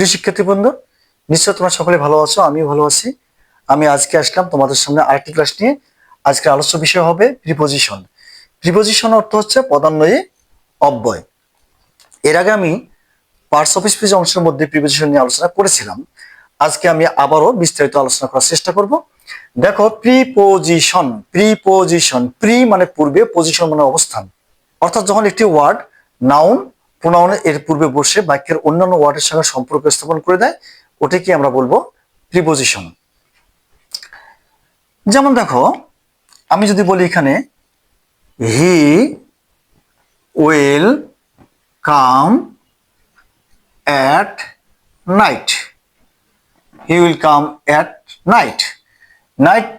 প্রিয় শিক্ষার্থী বন্ধু, নিশ্চয় তোমরা সকলে ভালো আছো, আমিও ভালো আছি। আমি আজকে আসলাম তোমাদের সামনে আরেকটি ক্লাস নিয়ে। আজকে আলোচ্য বিষয় হবে প্রিপোজিশন প্রিপোজিশন অর্থ হচ্ছে পদান্বয়ে অব্যয়। এর আগে আমি পার্টস অফিস স্পিচ অংশের মধ্যে প্রিপোজিশন নিয়ে আলোচনা করেছিলাম। আজকে আমি আবারও বিস্তারিত আলোচনা করার চেষ্টা করব। দেখো প্রিপোজিশন প্রিপোজিশন প্রি মানে পূর্বে পজিশন মানে অবস্থান। অর্থাৎ যখন একটি ওয়ার্ড নাউন প্রোনাউন এর পূর্বে বসে বাক্যের অন্যান্য ওয়ার্ডের সঙ্গে সম্পর্ক স্থাপন করে দেয়, ওটাকে আমরা বলব প্রিপোজিশন যেমন দেখো, আমি যদি বলি এখানে he will come at night he will come at night night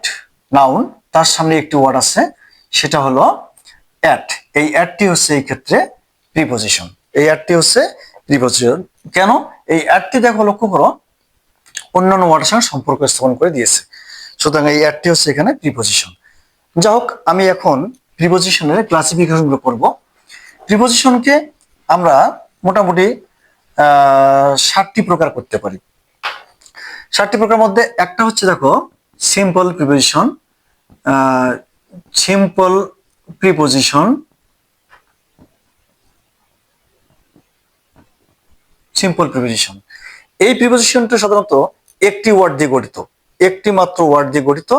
noun তার সামনে একটি ওয়ার্ড আছে, সেটা হলো অ্যাট এই অ্যাটটি হচ্ছে এই ক্ষেত্রে প্রিপোজিশন এই অ্যাটটি হচ্ছে প্রিপোজিশন কেন? এই অ্যাটটি দেখো, লক্ষ্য করো, অন্যান্য ওয়ার্ডের সঙ্গে সম্পর্ক স্থাপন করে দিয়েছে। সুতরাং এই অ্যাটটি হচ্ছে এখানে প্রিপোজিশন যা হোক, আমি এখন প্রিপোজিশনের ক্লাসিফিকেশনগুলো করব। প্রিপোজিশনকে আমরা মোটামুটি ষাটটি প্রকার করতে পারি। ষাটটি প্রকার মধ্যে একটা হচ্ছে, দেখো simple preposition simple preposition simple preposition এই প্রিপোজিশনটা সাধারণত একটি ওয়ার্ড দিয়ে গঠিত, একটি মাত্র ওয়ার্ড দিয়ে গঠিত।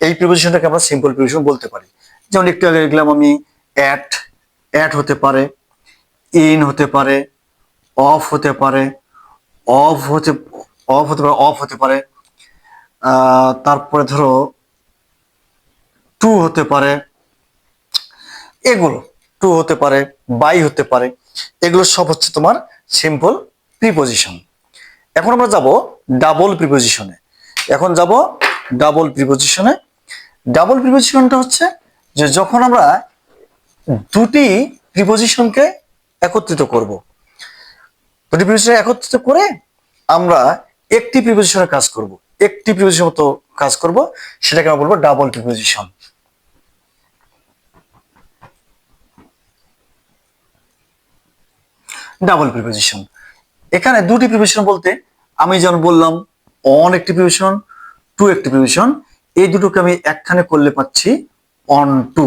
এই প্রিপোজিশনটাকে আমরা সিম্পল প্রিপোজিশন বলতে পারি। যেমন একটু আগে দেখলাম আমি অ্যাট অ্যাট হতে পারে ইন হতে পারে অফ হতে পারে অফ হতে অফ হতে পারে অফ হতে পারে। তারপরে ধরো টু হতে পারে, এগুলো টু হতে পারে বাই হতে পারে, এগুলো সব হচ্ছে তোমার সিম্পল প্রিপোজিশন এখন আমরা যাব ডাবল প্রিপোজিশনে এখন যাব ডাবল প্রিপোজিশনে ডাবল প্রিপোজিশনটা হচ্ছে যে যখন আমরা দুটি প্রিপোজিশনকে একত্রিত করব, দুটি প্রিপোজিশন একত্রিত করে আমরা একটি প্রিপোজিশনের কাজ করব। একটি প্রিপোজিশন মতো কাজ করব, সেটাকে আমরা বলব ডাবল প্রিপোজিশন ডাবল প্রিপোজিশন এখানে দুটি প্রিপোজিশন বলতে আমি যেমন বললাম অন একটি প্রিপোজিশন টু একটি প্রিপোজিশন এই দুটোকে আমি একখানে করলে পাচ্ছি অন টু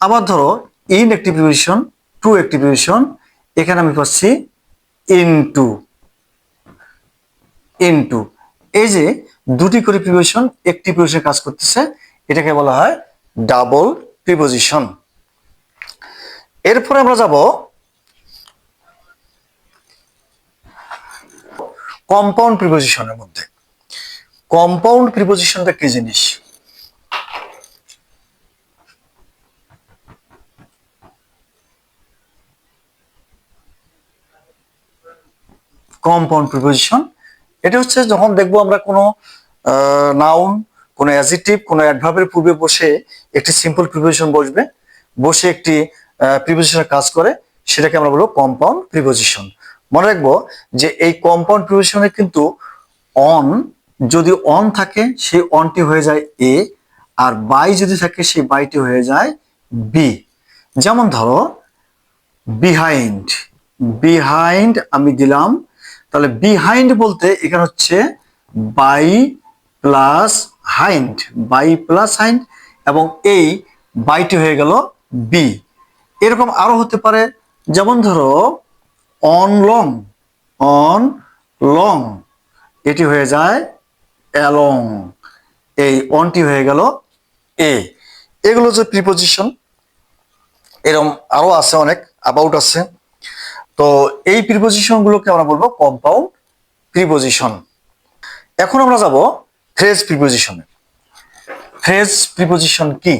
আবার ধরো ইন একটি প্রিপোজিশন টু একটি প্রিপোজিশন এখানে আমি পাচ্ছি ইন টু ইন টু এই যে দুটি করে প্রিপোজিশন একটি প্রিপোজিশন কাজ করতেছে, এটাকে বলা হয় ডাবল প্রিপোজিশন এরপরে আমরা যাব কম্পাউন্ড প্রিপোজিশনের মধ্যে। কম্পাউন্ড প্রিপোজিশনটা কি জিনিস? কম্পাউন্ড প্রিপোজিশন এটা হচ্ছে যখন দেখব আমরা কোনো নাউন কোনো অ্যাজিটিভ কোনো অ্যাডভার্বের পূর্বে বসে একটি সিম্পল প্রিপোজিশন বসবে, বসে একটি প্রিপোজিশনের কাজ করে, সেটাকে আমরা বলব কম্পাউন্ড প্রিপোজিশন মনে রাখব যে এই কম্পাউন্ড প্রিপোজিশনে কিন্তু অন যদি অন থাকে, সেই অনটি হয়ে যায় এ আর বাই যদি থাকে, সেই বাইটি হয়ে যায় বি যেমন ধরো বিহাইন্ড বিহাইন্ড আমি দিলাম, তাহলে বিহাইন্ড বলতে এখানে হচ্ছে by plus hind by plus hind এবং এই বাইটি হয়ে গেল বি এরকম আরও হতে পারে, যেমন ধরো অন লং অন লং। এটি হয়ে যায় অ্যালং। এই অনটি হয়ে গেল এ। এগুলো যে প্রিপোজিশন এরকম আরও আছে অনেক অ্যাবাউট আছে। তো এই প্রিপোজিশন গুলোকে আমরা বলব কম্পাউন্ড প্রিপোজিশন এখন আমরা যাব ফ্রেজ প্রিপোজিশনে ফ্রেজ প্রিপোজিশন কি?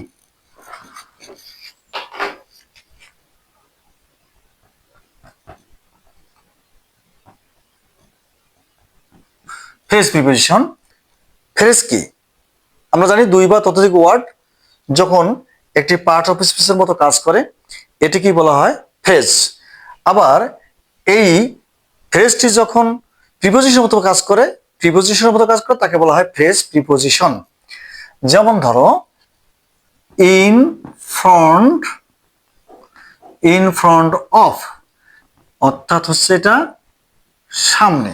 ফ্রেজ প্রিপোজিশন ফ্রেজ কি? আমরা জানি দুই বা ততোধিক ওয়ার্ড যখন একটি পার্ট অফ স্পিচের মতো কাজ করে, এটি কি বলা হয়? ফ্রেজ আবার এই ফ্রেজটি যখন প্রিপোজিশনের মতো কাজ করে প্রিপোজিশনের মতো কাজ করে, তাকে বলা হয় ফ্রেজ প্রিপোজিশন যেমন ধরো in front in front of অর্থাৎ হচ্ছে এটা সামনে।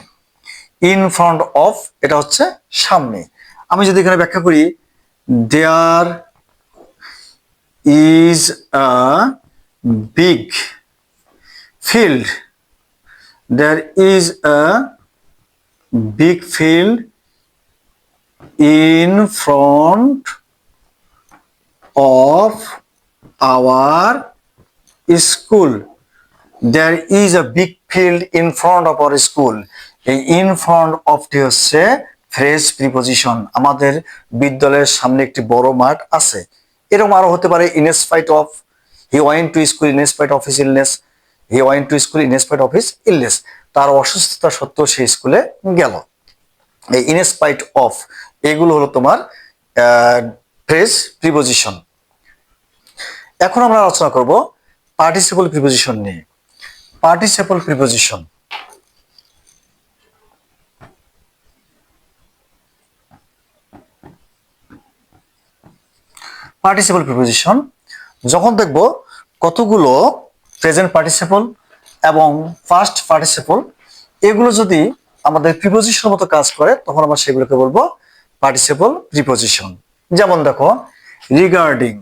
ইন ফ্রন্ট অফ এটা হচ্ছে সামনে। আমি যদি এখানে ব্যাখ্যা করি there is a big field there is a big field in front of our school there is a big field in front of our school এই ইন ফ্রন্ট অফটি হচ্ছে ফ্রেজ প্রিপোজিশন আমাদের বিদ্যালয়ের সামনে একটি বড় মাঠ আছে। এরকম আরও হতে পারে in spite of he went to school in spite of his illness he went to school in spite of his illness তার অসুস্থতা সত্ত্বেও সে স্কুলে গেল। এই ইনস্পাইট অফ এগুলো হলো তোমার ফ্রেজ প্রিপোজিশন এখন আমরা আলোচনা করব পার্টিসিপল প্রিপোজিশন নিয়ে। পার্টিসিপল প্রিপোজিশন পার্টিসিপল প্রিপোজিশন যখন দেখব কতগুলো প্রেজেন্ট পার্টিসিপল এবং ফার্স্ট পার্টিসিপল এগুলো যদি আমাদের প্রিপোজিশন মতো কাজ করে, তখন আমরা সেগুলোকে বলব পার্টিসিপল প্রিপোজিশন যেমন দেখো regarding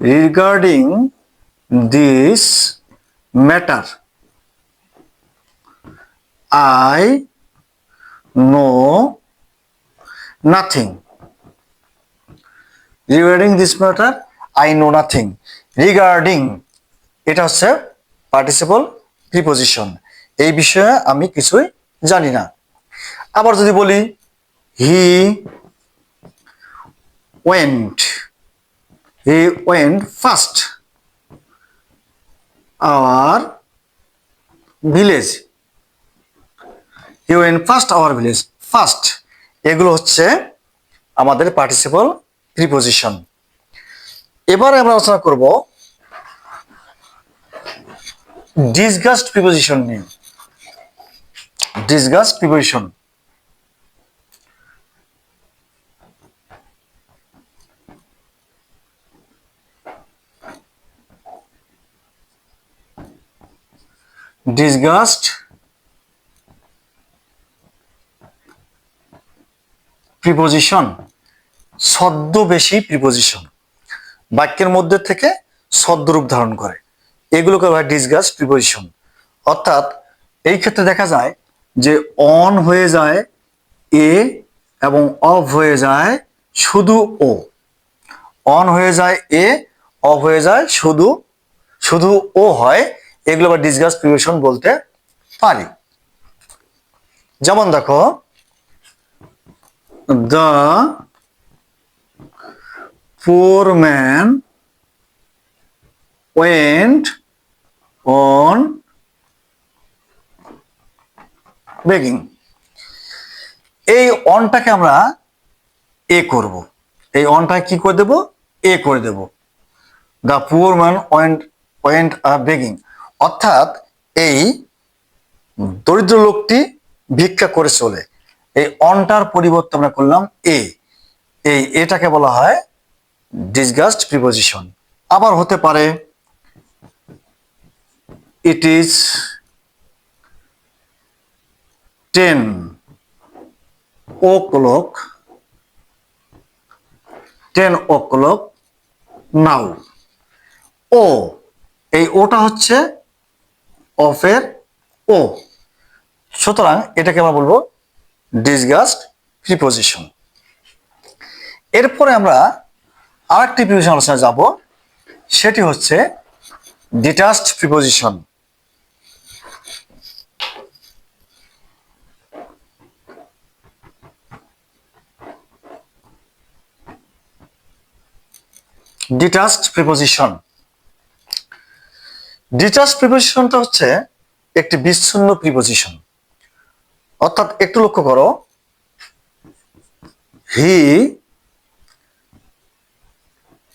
regarding this matter I know nothing regarding this matter I know nothing regarding এটা হচ্ছে পার্টিসিপল প্রিপোজিশন এই বিষয়ে আমি কিছুই জানি না। আবার যদি বলি he went he went first our village he went first our village first এগুলো হচ্ছে আমাদের পার্টিসিপল প্রিপোজিশন এবারে আমরা আলোচনা করব ডিসগাস্ট প্রিপোজিশন নিয়ে। ডিসগাস্ট প্রিপোজিশন ডিসগাস্ট প্রিপোজিশন ছদ্মবেশী প্রিপোজিশন বাক্যের মধ্যে থেকে ছদ্মরূপ ধারণ করে। এগুলোকে হয় ডিসগাস্ট প্রিপোজিশন অর্থাৎ এই ক্ষেত্রে দেখা যায় যে অন হয়ে যায় এ এবং অফ হয়ে যায় শুধু ও। অন হয়ে যায় এ অফ হয়ে যায় শুধু শুধু ও হয়। এগুলো আবার ডিসগাস্ট প্রিপোজিশন বলতে পারি। যেমন দেখো, the poor man went on begging. এই অনটাকে আমরা এ করব। এই অনটাকে কি করে দেব? এ করে দেব। The poor man went went a begging অর্থাৎ এই দরিদ্র লোকটি ভিক্ষা করে চলে। এই অনটার পরিবর্তে আমরা করলাম এ। এই এটাকে বলা হয় ডিসগাস্ট প্রিপোজিশন আবার হতে পারে it is ten o'clock ten o'clock now ও এই ওটা হচ্ছে অফের ও সুতরাং এটাকে আমরা বলব ডিসগাস্ট প্রিপোজিশন এরপরে আমরা আরেকটি প্রিপোজিশন আলোচনায় যাব। সেটি হচ্ছে ডিটাচড প্রিপোজিশন ডিটাচড প্রিপোজিশন ডিটাচড প্রিপোজিশনটা হচ্ছে একটি বিচ্ছিন্ন প্রিপোজিশন অর্থাৎ একটু লক্ষ্য করো। He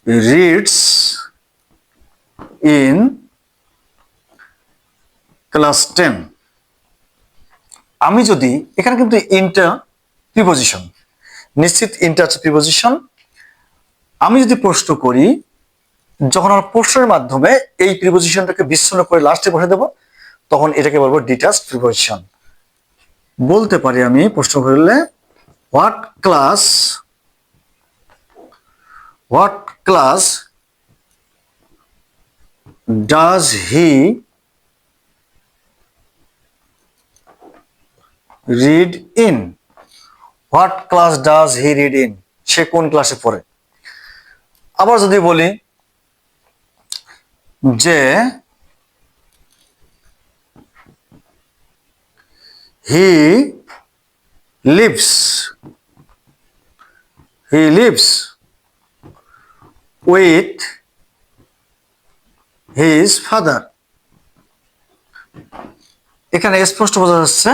reads in class ten আমি যদি এখানে কিন্তু ইন্টার প্রিপোজিশন নিশ্চিত ইন্টার প্রিপোজিশন আমি যদি প্রশ্ন করি, যখন আমার প্রশ্নের মাধ্যমে এই প্রিপোজিশনটাকে বিচ্ছিন্ন করে লাস্টে বসে দেব, তখন এটাকে বলব ডিটাচ প্রিপোজিশন বলতে পারি আমি প্রশ্ন করলে what class what class does he read in what class does he read in সে কোন ক্লাসে পড়ে? আবার যদি বলি যে he lives he lives with his father এখানে স্পষ্ট বোঝা যাচ্ছে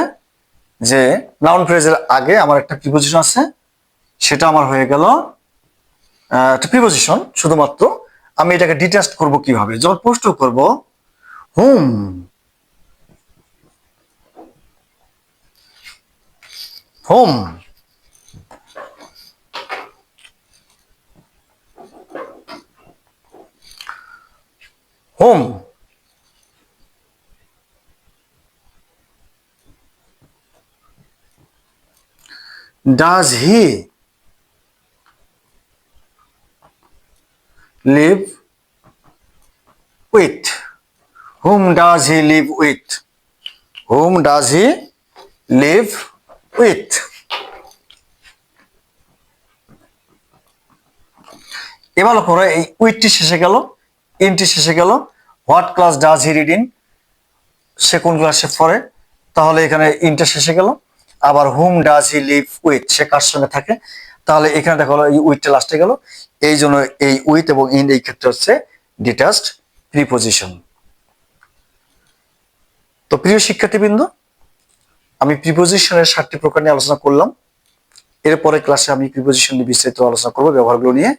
যে নাউন ফ্রেজের আগে আমার একটা প্রিপোজিশন আছে। সেটা আমার হয়ে গেল একটা প্রিপোজিশন শুধুমাত্র আমি এটাকে ডিটাস্ট করব কীভাবে? যখন প্রশ্ন করব whom home home does he live with whom does he live with whom does he live with এবার লক্ষ্য এই উইথটি শেষে গেল ইনটি শেষে গেল what class does he read in সে কোন ক্লাসে পড়ে? তাহলে এখানে ইনটা শেষে গেল। আবার whom does he live with সে কার সঙ্গে থাকে? তাহলে এখানে দেখা হলো এই উইথটা লাস্টে গেল। এই জন্য এই উইথ এবং ইন এই ক্ষেত্রে হচ্ছে ডিটাচড প্রিপোজিশন তো প্রিয় শিক্ষার্থীবৃন্দ, আমি প্রিপোজিশনের সাতটি প্রকার নিয়ে আলোচনা করলাম। এরপরে ক্লাসে আমি প্রিপোজিশন নিয়ে বিস্তারিত আলোচনা করব, ব্যবহারগুলো নিয়ে।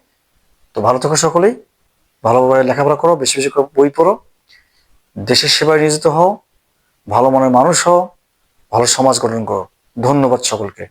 তো ভালো থাকো সকলেই। ভালোভাবে লেখাপড়া করো, বেশি বেশি করে বই পড়ো। দেশের সেবায় নিয়োজিত হও, ভালো মনের মানুষ হও, ভালো সমাজ গঠন করো। ধন্যবাদ সকলকে।